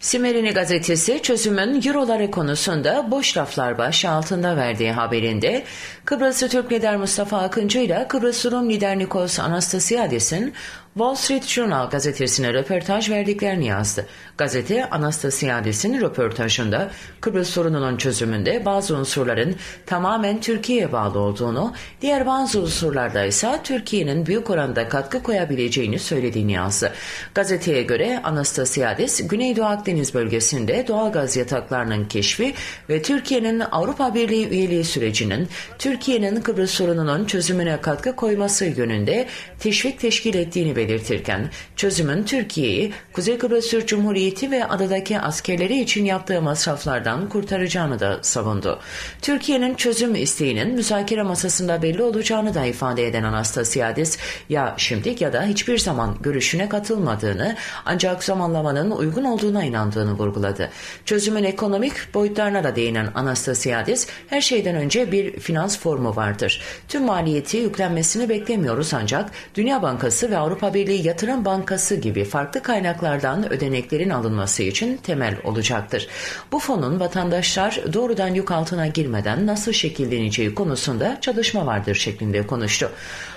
Simerini gazetesi çözümün Euroları konusunda boş laflar başı altında verdiği haberinde Kıbrıslı Türk lider Mustafa Akıncı ile Kıbrıs Rum lider Nikos Anastasiadis'in Wall Street Journal gazetesine röportaj verdiklerini yazdı. Gazete Anastasiadis'in röportajında Kıbrıs sorununun çözümünde bazı unsurların tamamen Türkiye'ye bağlı olduğunu, diğer bazı unsurlarda ise Türkiye'nin büyük oranda katkı koyabileceğini söylediğini yazdı. Gazeteye göre Anastasiadis, Güneydoğu Akdeniz bölgesinde doğal gaz yataklarının keşfi ve Türkiye'nin Avrupa Birliği üyeliği sürecinin Türkiye'nin Kıbrıs sorununun çözümüne katkı koyması yönünde teşvik teşkil ettiğini belirtirken çözümün Türkiye'yi Kuzey Kıbrıs Türk Cumhuriyeti ve adadaki askerleri için yaptığı masraflardan kurtaracağını da savundu. Türkiye'nin çözüm isteğinin müzakere masasında belli olacağını da ifade eden Anastasiadis ya şimdi ya da hiçbir zaman görüşüne katılmadığını ancak zamanlamanın uygun olduğuna inandığını vurguladı. Çözümün ekonomik boyutlarına da değinen Anastasiadis her şeyden önce bir finans formu vardır. Tüm maliyeti yüklenmesini beklemiyoruz ancak Dünya Bankası ve Avrupa Birliği Yatırım Bankası gibi farklı kaynaklardan ödeneklerin alınması için temel olacaktır. Bu fonun vatandaşlar doğrudan yük altına girmeden nasıl şekilleneceği konusunda çalışma vardır şeklinde konuştu.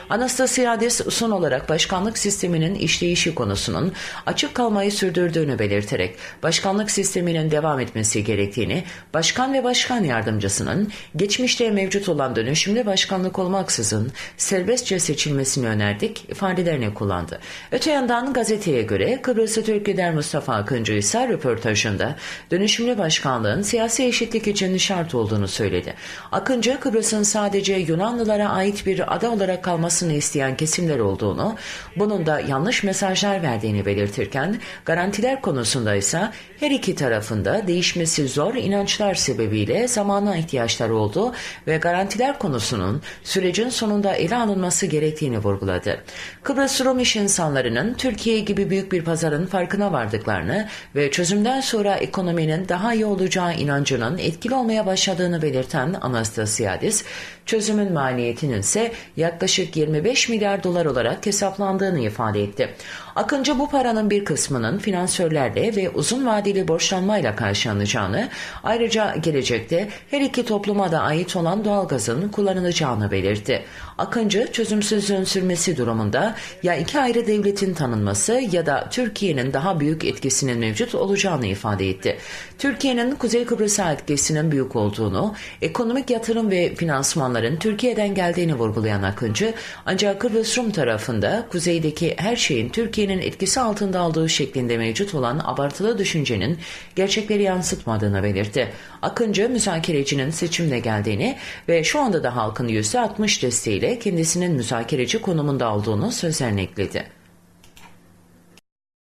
Anastasiadis son olarak başkanlık sisteminin işleyişi konusunun açık kalmayı sürdürdüğünü belirterek başkanlık sisteminin devam etmesi gerektiğini, başkan ve başkan yardımcısının geçmişte mevcut olan dönüşümlü başkanlık olmaksızın serbestçe seçilmesini önerdik ifadelerini kullandı. Öte yandan gazeteye göre Kıbrıslı Türk lider Mustafa Akıncı ise röportajında dönüşümlü başkanlığın siyasi eşitlik için şart olduğunu söyledi. Akıncı Kıbrıs'ın sadece Yunanlılara ait bir ada olarak kalması olmasını isteyen kesimler olduğunu, bunun da yanlış mesajlar verdiğini belirtirken, garantiler konusunda ise her iki tarafında değişmesi zor inançlar sebebiyle zamana ihtiyaçları oldu ve garantiler konusunun sürecin sonunda ele alınması gerektiğini vurguladı. Kıbrıs Rum iş insanlarının Türkiye gibi büyük bir pazarın farkına vardıklarını ve çözümden sonra ekonominin daha iyi olacağı inancının etkili olmaya başladığını belirten Anastasiadis, çözümün maliyetinin ise yaklaşık 25 milyar dolar olarak hesaplandığını ifade etti. Akıncı bu paranın bir kısmının finansörlerle ve uzun vadeli borçlanmayla karşılanacağını, ayrıca gelecekte her iki topluma da ait olan doğalgazın kullanılacağını belirtti. Akıncı çözümsüzlüğün sürmesi durumunda ya iki ayrı devletin tanınması ya da Türkiye'nin daha büyük etkisinin mevcut olacağını ifade etti. Türkiye'nin Kuzey Kıbrıs'a etkisinin büyük olduğunu, ekonomik yatırım ve finansmanların Türkiye'den geldiğini vurgulayan Akıncı, ancak Kıbrıs Rum tarafında kuzeydeki her şeyin Türkiye'nin etkisi altında aldığı şeklinde mevcut olan abartılı düşüncenin gerçekleri yansıtmadığını belirtti. Akıncı müzakerecinin seçimle geldiğini ve şu anda da halkın %60 desteğiyle kendisinin müzakereci konumunda olduğunu sözlerine ekledi.